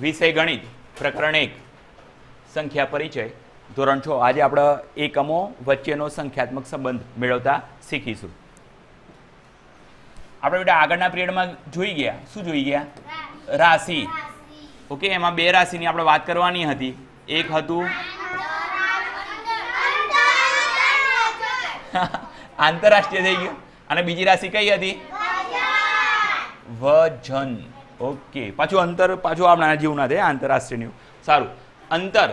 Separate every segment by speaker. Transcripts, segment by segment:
Speaker 1: વિષય ગણિત પ્રકરણ એક સંખ્યા પરિચય. ધોરણ છ. આજે આપણે એકમો વચ્ચેનો સંખ્યાત્મક સંબંધ મેળવતા શીખીશું. આપણે બેટા આગળના પિરિયડમાં જોઈ ગયા. શું જોઈ ગયા? રાશિ. ઓકે એમાં બે રાશિની આપણે વાત કરવાની હતી. એક હતું? આંતરરાષ્ટ્રીય થઈ ગયું. અને બીજી રાશિ કઈ હતી? વજન. ઓકે. પાછું અંતર, પાછું આપણા જેવું ના થાય આંતરરાષ્ટ્રીયનું સારું. અંતર.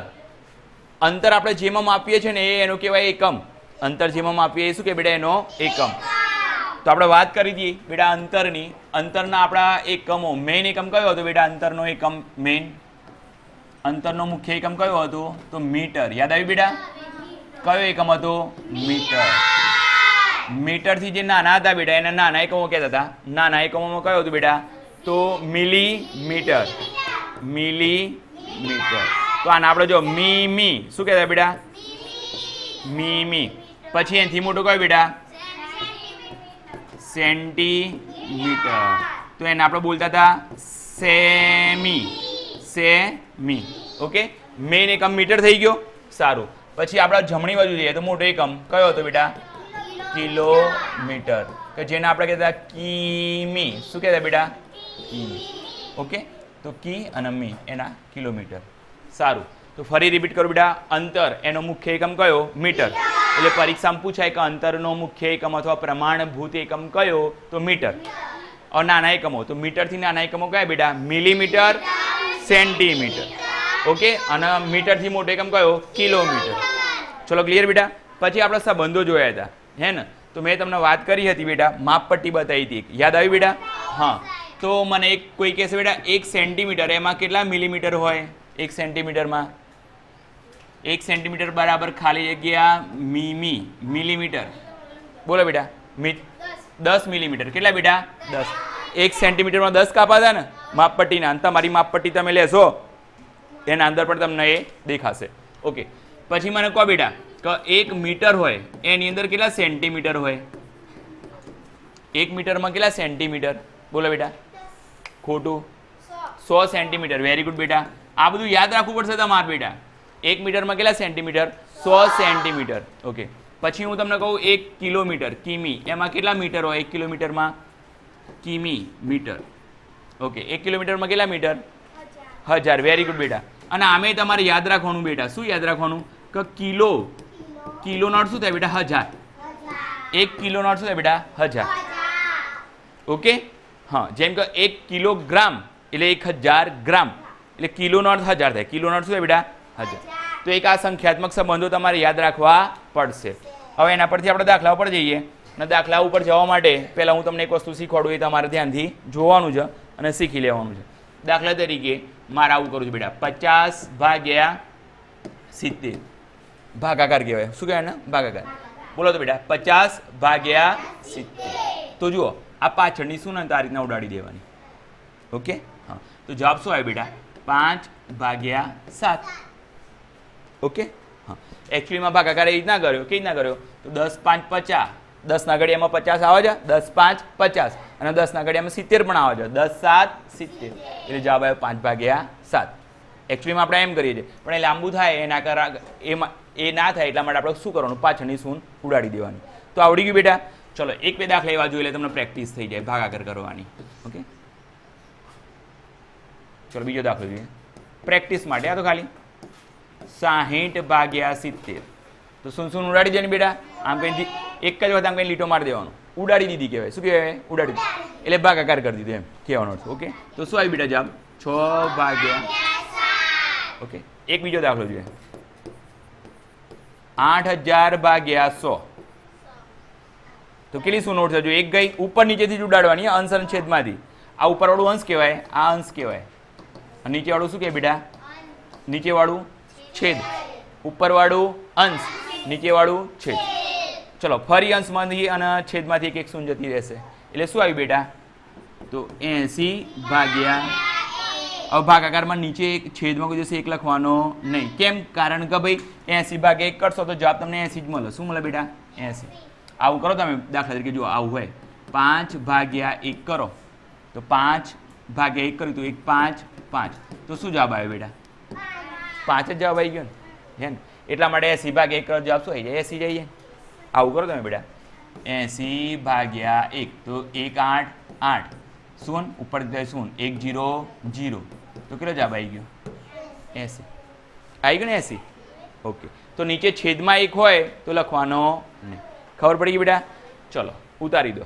Speaker 1: અંતર આપણે જેમાં માપીએ છીએ ને એ એનો કહેવાય એકમ. અંતર જેમાં માપીએ એ શું કે બેટા? એનો એકમ. તો આપણે વાત કરી હતી બેટા અંતરની. અંતરના આપણા એકમો. મેઇન એકમ કયો હતો બેટા? અંતરનો એકમ મેઇન અંતરનો મુખ્ય એકમ કયો હતો? તો મીટર યાદ આવ્યું બેટા? કયો એકમ હતો? મીટર મીટરથી જે નાના હતા બેટા, એના નાના એકમો કહેતા હતા. નાના એકમોમાં કયો હતું બેટા? તો મિલીમીટર. મિલીમીટર. તો આને આપણે જો મી મી શું કહેતા બેટા? મી મી પછી એનાથી મોટું કયું બેટા? સેન્ટીમીટર. તો એને આપણે બોલતા હતા સેમી. સેમી. ઓકે? મેઇન એકમ મીટર થઈ ગયો. સારું. પછી આપણે જમણી બાજુ જઈએ તો મોટો એકમ કયો હતો બેટા? કિલોમીટર. કે જેને આપણે કહેતા કિમી. શું કહેતા બેટા? કિમી ઓકે? તો કી અને મી, એના કિલોમીટર. સારું. તો ફરી રિપીટ કરું બેટા. અંતર, એનો મુખ્ય એકમ કયો? મીટર. એટલે પરીક્ષામાં પૂછાય કે અંતરનો મુખ્ય એકમ અથવા પ્રમાણભૂત એકમ કયો? તો મીટર. નાના એકમો. તો મીટરથી નાના એકમો કયા બેટા? Millimetre, centimetre. ઓકે? અને મીટરથી મોટો એકમ કયો? કિલોમીટર. ચલો ક્લિયર બેટા? પછી આપણે સંબંધો જોયા હતા. હે ને? તો મેં તમને વાત કરી હતી બેટા. માપપટ્ટી બતાવી હતી યાદ આવી બેટા? હા. તો મને એક કોઈ કહેશે, બેટા, એક સેન્ટીમીટર એમાં કેટલા મિલીમીટર હોય? એક સેન્ટીમીટરમાં એક સેન્ટીમીટર બરાબર ખાલી જગ્યા મીમી મિલીમીટર બોલો બેટા, મી, દસ મિલીમીટર કેટલા બેટા? દસ. એક સેન્ટીમીટરમાં દસ કાપાતા ને, માપપટ્ટીના તમારી માપપટ્ટી તમે લેશો, એના અંદર પણ તમને એ દેખાશે. ઓકે. પછી મને કહો બેટા, કે એક મીટર હોય, એની અંદર કેટલા સેન્ટીમીટર હોય? એક મીટરમાં કેટલા સેન્ટીમીટર બોલો બેટા. ખોટું? સો. સેન્ટીમીટર વેરી ગુડ બેટા. આ બધું યાદ રાખવું પડશે તમારે બેટા. એક મીટરમાં કેટલા સેન્ટીમીટર સો સેન્ટીમીટર ઓકે પછી હું તમને કહું એક કિલોમીટર કિમી. એમાં કેટલા મીટર હોય? એક કિલોમીટરમાં કિમી મીટર. ઓકે એક કિલોમીટરમાં કેટલા મીટર? હજાર. વેરી ગુડ બેટા. અને આમે તમારે યાદ રાખવાનું બેટા. શું યાદ રાખવાનું? કે કિલો. કિલો. નોટ શું થાય બેટા? હજાર. એક કિલો નોટ શું થાય બેટા? હજાર. ઓકે હા, જેમ કે એક કિલોગ્રામ એટલે એક હજાર ગ્રામ. એટલે કિલોનો અર્થ હજાર થાય. કિલોનો અર્થ શું થાય બેટા? હજાર. તો એક આ સંખ્યાત્મક સંબંધો તમારે યાદ રાખવા પડશે. હવે એના પરથી આપણે દાખલા ઉપર જઈએ. અને દાખલા ઉપર જવા માટે પહેલાં હું તમને એક વસ્તુ શીખવાડું, એ તમારે ધ્યાનથી જોવાનું છે અને શીખી લેવાનું છે. દાખલા તરીકે મારે આવું કરું છું બેટા. પચાસ ભાગ્યા સિત્તેર. ભાગાકાર કહેવાય. શું કહેવાય ને ભાગાકાર. બોલો તો બેટા. પચાસ ભાગ્યા સિત્તેર. તો જુઓ. આ પાછળની શું ને આ રીતના ઉડાડી દેવાની? ઓકે? હા. તો જવાબ શું આવ્યો બેટા? પાંચ ભાગ્યા સાત. ઓકે? હા. એકચ્યુઅલીમાં ભાગાકાર એ રીતના કર્યો. કેવી રીતના કર્યો? તો દસ પાંચ પચાસ. દસના ઘડિયામાં પચાસ આવે છે દસ પાંચ પચાસ. અને દસના ઘડિયામાં સિત્તેર પણ આવે છે દસ સાત સિત્તેર. એટલે જવાબ આવ્યો પાંચ ભાગ્યા સાત. એકચ્યુઅલીમાં આપણે એમ કરીએ છીએ. પણ એ લાંબુ થાય, એના કરા એમાં એ ના થાય, એટલા માટે આપણે શું કરવાનું? પાછળની સૂન ઉડાડી દેવાની. તો આવડી ગયું બેટા? ચલો, એક બે દાખલા એવા જોઈએ લે તમને પ્રેક્ટિસ થઈ જાય ભાગાકાર કરવાની. ઓકે ચલો, બીજો દાખલો જોઈએ. પ્રેક્ટિસ માટે, આ તો ખાલી. સાહીઠ ભાગ્યા સિત્તેર. તો શું શું, ઉડાડી દેવાની બેટા? આમ કંઈ એક જ વખત આમ કંઈ લીટો મારી દેવાનો. ઉડાડી દીધી કહેવાય. શું કહેવાય? ઉડાડી દીધી. એટલે ભાગાકાર કરી દીધું એમ, કહેવાનો છે ઓકે તો શું આવી બેટા જવાબ? છ ભાગ્યા ઓકે એક બીજો દાખલો જોઈએ. આઠ હજાર ભાગ્યા સો. તો કેટલી શું નોટ થજો એક ગઈ, ઉપર નીચેથી જ ઉડાડવાની અંશ અને છેદમાંથી. આ ઉપરવાળું અંશ કહેવાય, આ અંશ કહેવાય. નીચેવાળું શું કહે બેટા? નીચેવાળું છેદ. ઉપરવાળું અંશ, નીચેવાળું છેદ. ચલો, ફરી અંશમાંથી અને છેદમાંથી એક એક શૂન્ય જતી રહેશે. એટલે શું આવ્યું બેટા? તો એંસી ભાગ્યા હવે ભાગાકારમાં નીચે એક છેદમાં કોઈ દિવસ એક લખવાનો નહીં. કેમ? કારણ કે ભાઈ, એંસી ભાગે એક કરશો તો જવાબ તમને એંસી જ મળે. શું મળે બેટા? એંસી. આવું કરો તમે દાખલા તરીકે જો આવું હોય. પાંચ ભાગ્યા એક કરો. તો પાંચ ભાગ્યા એક કર્યું તો એક પાંચ પાંચ. તો શું જવાબ આવ્યો બેટા? પાંચ જ જવાબ આવી ગયો ને. હે ને? એટલા માટે એસી ભાગ્યા એક કરો જવાબ શું આવી જાય? એસી જઈએ આવું કરો તમે બેટા. એસી ભાગ્યા એક. તો એક આઠ આઠ. શૂન? ઉપર જાય શૂન. એક જીરો જીરો. તો કેટલો જવાબ આવી ગયો? એસી. આવી ગયો ને એસી? ઓકે. તો નીચે છેદમાં એક હોય તો લખવાનો નહીં. ખબર પડી ગઈ બેટા? ચલો, ઉતારી દો.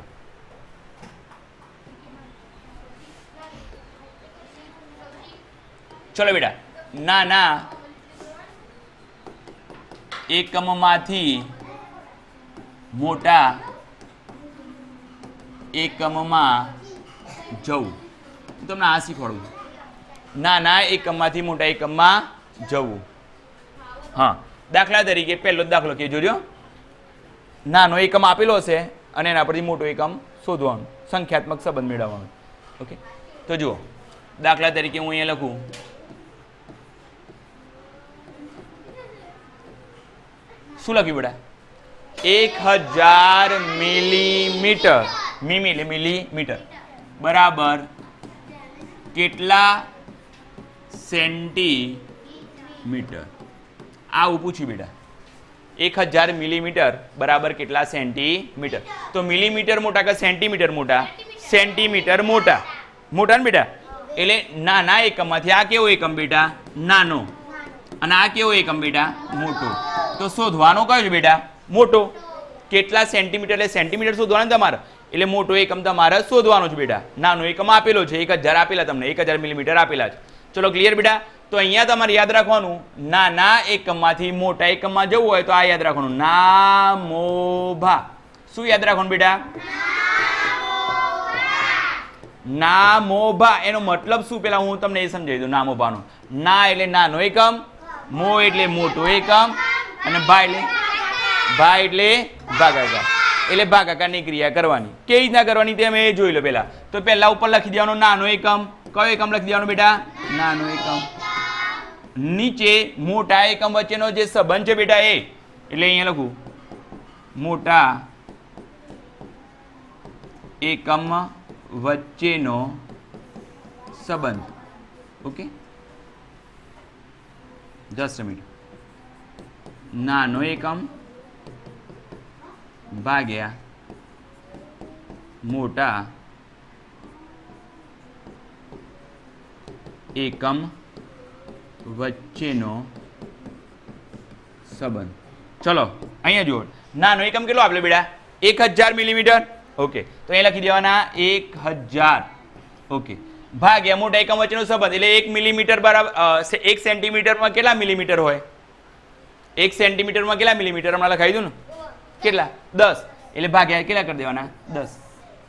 Speaker 1: ચલો બેટા, ના ના. એકમમાંથી મોટા એકમમાં જવું. હું તમને આ શીખવાડું. નાના એકમમાંથી મોટા એકમમાં જવું. હા, દાખલા તરીકે પહેલો દાખલો કે જોજો નાનો એકમ આપેલો હશે અને એના પરથી મોટો એકમ શોધવાનો, સંખ્યાત્મક સંબંધ મેળવવાનો. ઓકે તો જુઓ, દાખલા તરીકે હું અહીંયા લખું. શું લખ્યું બેટા? એક હજાર મિલીમીટર. મીમી એટલે મિલીમીટર. બરાબર. કેટલા સેન્ટીમીટર? આવું પૂછ્યું બેટા. એક હજાર મિલીમીટર બરાબર કેટલા સેન્ટીમીટર? તો મિલીમીટર મોટા કે સેન્ટીમીટર મોટા? સેન્ટીમીટર મોટા. મોટા ને બેટા? એટલે નાના એકમમાંથી આ કેવો એકમ બેટા? નાનો. અને આ કેવો એકમ બેટા? મોટો. તો શોધવાનો કયો છે બેટા? મોટો. કેટલા સેન્ટીમીટર? એટલે સેન્ટીમીટર શોધવાનું તમારે. એટલે મોટો એકમ તમારે શોધવાનો છે બેટા. નાનો એકમ આપેલો છે. એક હજાર આપેલા તમને. એક હજાર મિલીમીટર આપેલા છે. ચલો ક્લિયર બેટા? તો અહીંયા તમારે યાદ રાખવાનું નાના એકમમાંથી મોટા એકમમાં જવું હોય તો આ યાદ રાખવાનું. ના મોભા શું યાદ રાખવાનું બેટા? ના મોભા એનો મતલબ શું પેલા હું તમને એ સમજાવી દઉં, નામોભાનો. ના એટલે નાનો એકમ, મો એટલે મોટો એકમ, અને ભા એટલે? ભા એટલે ભાગાકાર. એટલે ભાગાકારની ક્રિયા કરવાની. કેવી રીતના કરવાની તે અમે જોઈ લો પહેલા તો પહેલા ઉપર લખી દેવાનો નાનો એકમ. કયો એકમ લખી દેવાનો બેટા? નાનો એકમ. નીચે મોટા એકમ વચ્ચેનો જે સંબંધ છે બેટા એ, એટલે અહીંયા લખું. મોટા એકમ વચ્ચેનો સંબંધ. ઓકે? જસ્ટ મિનિટ નાનો એકમ ભાગ્યા મોટા એકમ વચ્ચેનો સંબંધ. ચલો, અહીંયા જુઓ. નાનો એકમ કેટલો આપેલો બેટા? એક હજાર મિલીમીટર. ઓકે, તો અહીંયા લખી દેવાના એક હજાર. ઓકે, ભાગ્યા મોટા એકમ વચ્ચેનો સંબંધ, એટલે એક મિલીમીટર બરાબર એક સેન્ટીમીટરમાં કેટલા મિલીમીટર હોય? એક સેન્ટીમીટરમાં કેટલા મિલીમીટર? હમણાં લખાવી દઉં ને? કેટલા? દસ. એટલે ભાગ્યા કેટલા કરી દેવાના? દસ.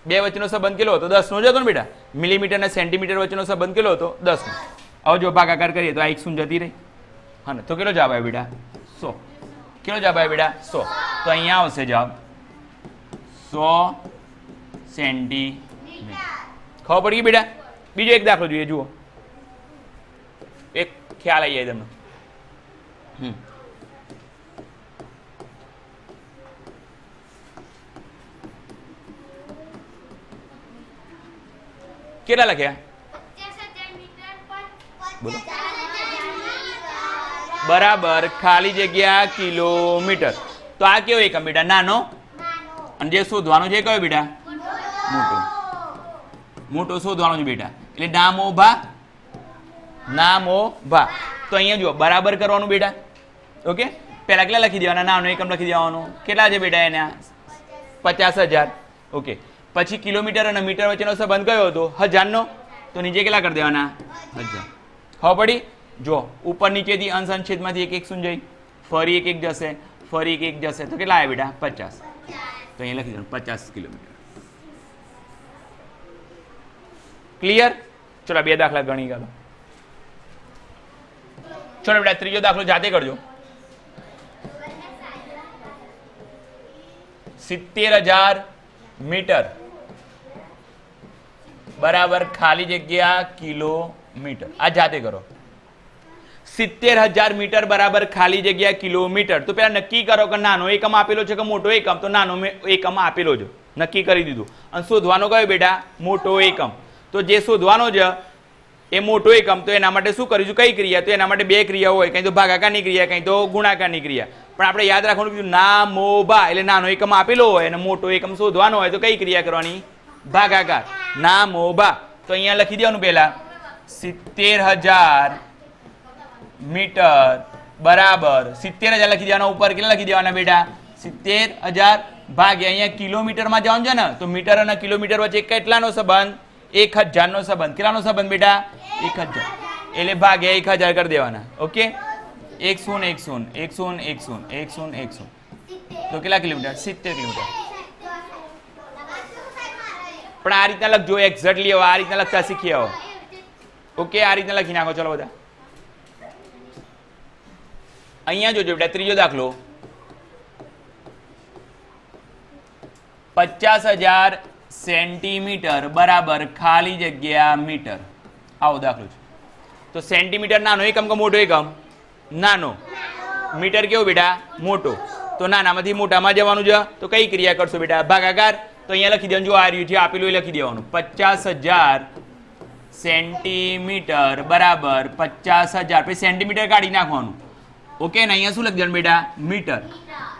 Speaker 1: બે વચ્ચેનો સંબંધ કેટલો હતો? દસનો જ હતો ને બેટા? મિલીમીટર અને સેન્ટીમીટર વચ્ચેનો સંબંધ કેટલો હતો? દસનો. હવે જો ભાગાકાર કરીએ તો આ એક શૂન્ય જતી રહી. હા ને, તો કેટલો જવાબ આવ્યો બેટા? સો. કેટલો જવાબ આવ્યો બેટા? સો. તો અહીંયા આવશે જવાબ. સો સેન્ટીમીટર. ખબર પડી ગઈ બેટા? બીજો એક દાખલો જોઈએ, જુઓ. એક ખ્યાલ આવી જાય તમને. હમ. કેટલા લખ્યા? બોલો. બરાબર, ખાલી જગ્યા કિલોમીટર. તો આ કેવો એકમ બેટા? નાનો? અને જે શોધવાનું છે કયો બેટા? મોટો. મોટો શોધવાનો છે બેટા. એટલે નામો ભા. નામો ભા. તો અહીંયા જુઓ, બરાબર કરવાનું બેટા. ઓકે? પહેલાં કેટલા લખી દેવાના? નાનો એકમ લખી દેવાનો. કેટલા છે બેટા એના? પચાસ હજાર. ઓકે. પછી કિલોમીટર અને મીટર વચ્ચેનો સંબંધ કયો હતો? હજારનો? તો નીચે કેટલા કરી દેવાના? હજાર. ખબર પડી? જો ઉપર નીચેથી અંશ અંશ એક એક જાય ફરી એક એક જશે ફરી એક એક જશે. તો કેટલા આવ્યા બેટા? પચાસ. તો અહીંયા લખી દઉં પચાસ કિલોમીટર. ક્લિયર ચલો બે દાખલા ગણી ગયો. ચલો બેટા ત્રીજો દાખલો જાતે કરજો. સિત્તેર હજાર મીટર. બરાબર ખાલી જગ્યા કિલોમીટર. આ જાતે કરો. સિત્તેર હજાર મીટર બરાબર ખાલી જગ્યા કિલોમીટર. તો પેલા નક્કી કરો કે નાનો એકમ આપેલો છે કે મોટો એકમ? તો નાનો એકમ આપેલો છે. નક્કી કરી દીધું. અને શોધવાનો કયો બેટા? મોટો એકમ. તો જે શોધવાનો છે, એ મોટો એકમ, તો એના માટે શું કરીશું કઈ ક્રિયા? તો એના માટે બે ક્રિયા હોય. કંઈ તો ભાગાકારની ક્રિયા, કંઈ તો ગુણાકારની ક્રિયા. પણ આપણે યાદ રાખવાનું કીધું, ના મો એટલે નાનો એકમ આપેલો હોય અને મોટો એકમ શોધવાનો હોય, તો કઈ ક્રિયા કરવાની? ભાગાકાર. ના મો બા તો અહીંયા લખી દેવાનું પહેલા. સિત્તેર હજાર મીટર બરાબર. સિત્તેર હજાર લખી દેવાના ઉપર કેટલા લખી દેવાના બેટા? સિત્તેર હજાર ભાગ્યા. અહીંયા કિલોમીટરમાં જવાનું છે ને, તો મીટર અને કિલોમીટર વચ્ચે કેટલાનો સંબંધ? એક હજારનો સંબંધ. કેટલાનો સંબંધ બેટા? એક હજાર. એટલે ભાગ્યા એક હજાર કરી દેવાના. ઓકે? એક શૂન્ય એક શૂન્ય એક શૂન્ય એક શૂન્ય એક શૂન્ય એક શૂન્ય. તો કેટલા કિલોમીટર? સિત્તેર કિલોમીટર. પણ આ રીતના લખજો એક્ઝેક્ટલી આવો આ રીતના લખતા શીખી આવો. ઓકે આ રીતના લખી નાખો, ચલો બધા. અહીંયા જોજો બેટા, ત્રીજો દાખલો. પચાસ હજાર સેન્ટીમીટર બરાબર ખાલી જગ્યા મીટર. આવો દાખલો છે. તો સેન્ટીમીટર નાનો, એકમ કે મોટો એકમ? નાનો. મીટર કેવો બેટા? મોટો. તો નાનામાંથી મોટામાં જવાનું છે તો કઈ ક્રિયા કરશો બેટા? ભાગાકાર? તો અહીંયા લખી દેવાનું, જો આ છે આપેલું એ લખી દેવાનું. પચાસ હજાર સેન્ટીમીટર બરાબર પચાસ હજાર. પછી સેન્ટીમીટર કાઢી નાખવાનું. ઓકે, ને અહીંયા શું લખી દેવાનું બેટા? મીટર.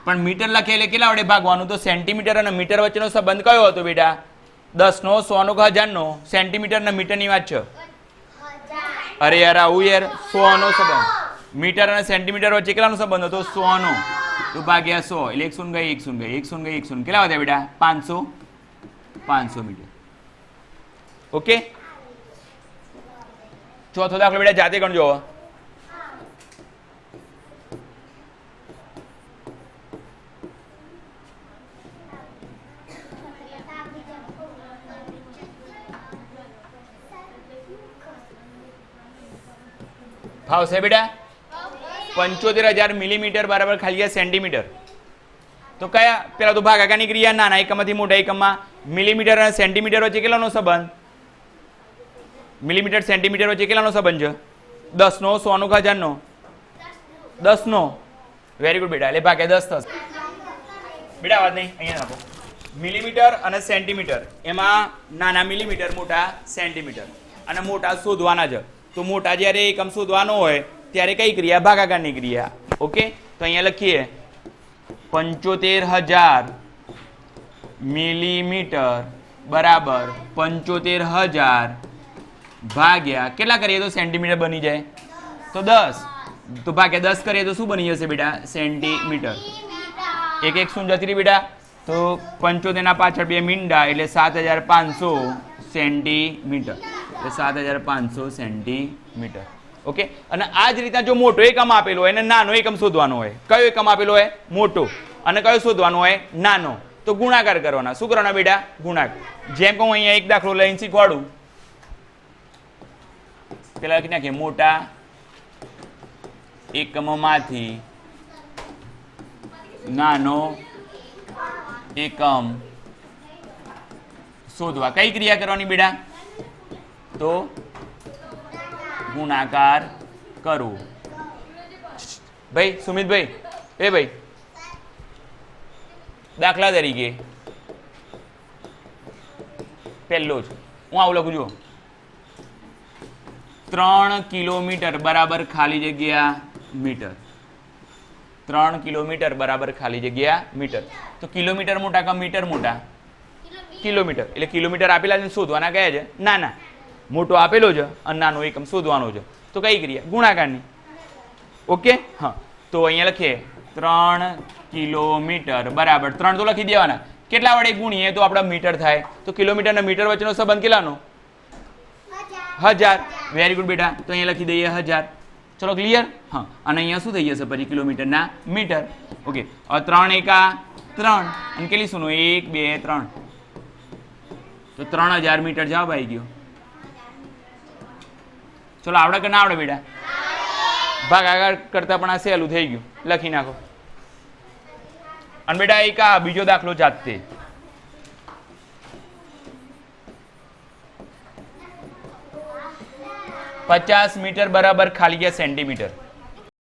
Speaker 1: પણ મીટર લખે એટલે કેટલા વડે ભાગવાનું? તો સેન્ટીમીટર અને મીટર વચ્ચેનો સંબંધ કયો હતો બેટા? દસનો, સોનો કે હજારનો? સેન્ટીમીટર અને મીટરની વાત છે. અરે યાર, આવું યાર. સોનો સંબંધ. મીટર અને સેન્ટીમીટર વચ્ચે કેટલાનો સંબંધ હતો? સોનો. તો ભાગ્યા સો. એટલે એક શૂન્ય ગઈ, એક શૂન્ય ગઈ, એક ગઈ, એક કેટલા વધ્યા બેટા? પાંચસો? પાંચસો મીટર. ઓકે? ચોથો દાખલો બેટા જાતે ગણજો હવે. ફાવશે બેટા? પંચોતેર હજાર મિલીમીટર બરાબર ખાલી સેન્ટીમીટર. તો કયા? પેલા તો ભાગાકારની ક્રિયા નાના એકમમાંથી મોટા એકમમાં. મિલીમીટર અને સેન્ટીમીટર વચ્ચે કેટલાનો સંબંધ? મિલીમીટર, સેન્ટીમીટર વચ્ચે કેટલાનો સંબંધ છે? દસનો, સોનો કે હજારનો દસનો. વેરી ગુડ બેટા, એટલે ભાગે દસ થશે. બેટા વાત નહીં, અહીંયા નાખો મિલીમીટર અને સેન્ટીમીટર, એમાં નાના મિલીમીટર, મોટા સેન્ટીમીટર. અને મોટા શોધવાના છે. તો મોટા જ્યારે એકમ શોધવાનો હોય, ત્યારે કઈ ક્રિયા? ભાગાકારની ક્રિયા. ઓકે? તો અહીંયા લખીએ. પંચોતેર હજાર મિલીમીટર બરાબર પંચોતેર હજાર ભાગ્યા કેટલા કરીએ તો સેન્ટીમીટર બની જાય? તો દસ. તો ભાગ્યા દસ કરીએ તો શું બની જશે બેટા? સેન્ટીમીટર. એક એક શું જતી રહી બેટા. તો પંચોતેરના પાછળ બે મીંડા એટલે સાત હજાર પાંચસો સેન્ટીમીટર. એટલે સાત હજાર પાંચસો સેન્ટીમીટર. ઓકે? અને આ જ રીતના જો મોટો એકમ આપેલો હોય અને નાનો એકમ શોધવાનો હોય. કયો એકમ આપેલો હોય? મોટો. અને કયો શોધવાનો હોય? નાનો. તો ગુણાકાર કરવાના. શું કરવાના બેટા? ગુણાકાર. જેમ કે હું અહીંયા એક દાખલો લઈને શીખવાડું. પેલા લખી નાખીએ. મોટા એકમમાંથી નાનો એકમ શોધવા. કઈ ક્રિયા કરવાની બેટા? તો ગુણાકાર કરવું ભાઈ, સુમિતભાઈ, એ ભાઈ દાખલા તરીકે. પહેલો જ, હું આવું લખું છું ત્રણ કિલોમીટર બરાબર ખાલી જગ્યા મીટર. ત્રણ કિલોમીટર બરાબર ખાલી જગ્યા મીટર. તો કિલોમીટર મોટા કે મીટર મોટા? કિલોમીટર. એટલે કિલોમીટર આપેલા છે શોધવાના કયા છે? ના ના મોટો આપેલો છે અને નાનો એકમ શોધવાનો છે. તો કઈ ક્રિયા ગુણાકારની. ઓકે? હા. તો અહીંયા લખીએ. ત્રણ કિલોમીટર. બરાબર. ત્રણ તો લખી દેવાના. કેટલા વડે ગુણીએ તો આપણા મીટર થાય? તો કિલોમીટર અને મીટર વચ્ચેનો સંબંધ કેટલાનો? હજાર. વેરી ગુડ બેટા. તો અહીંયા લખી દઈએ હજાર. ચલો ક્લિયર હા. અને અહીંયા શું થઈ જશે પછી કિલોમીટરના મીટર? ઓકે ત્રણ એકા ત્રણ. અને કેટલી શું એક, બે, ત્રણ. તો ત્રણ હજાર મીટર જવાબ આવી ગયો. ચલો આવડે કે ના આવડે બેટા? ભાગ આગળ કરતાં પણ આ સહેલું થઈ ગયું. લખી નાખો. અને બેટા એક આ બીજો દાખલો જાતે પચાસ મીટર બરાબર ખાલી ગયા સેન્ટીમીટર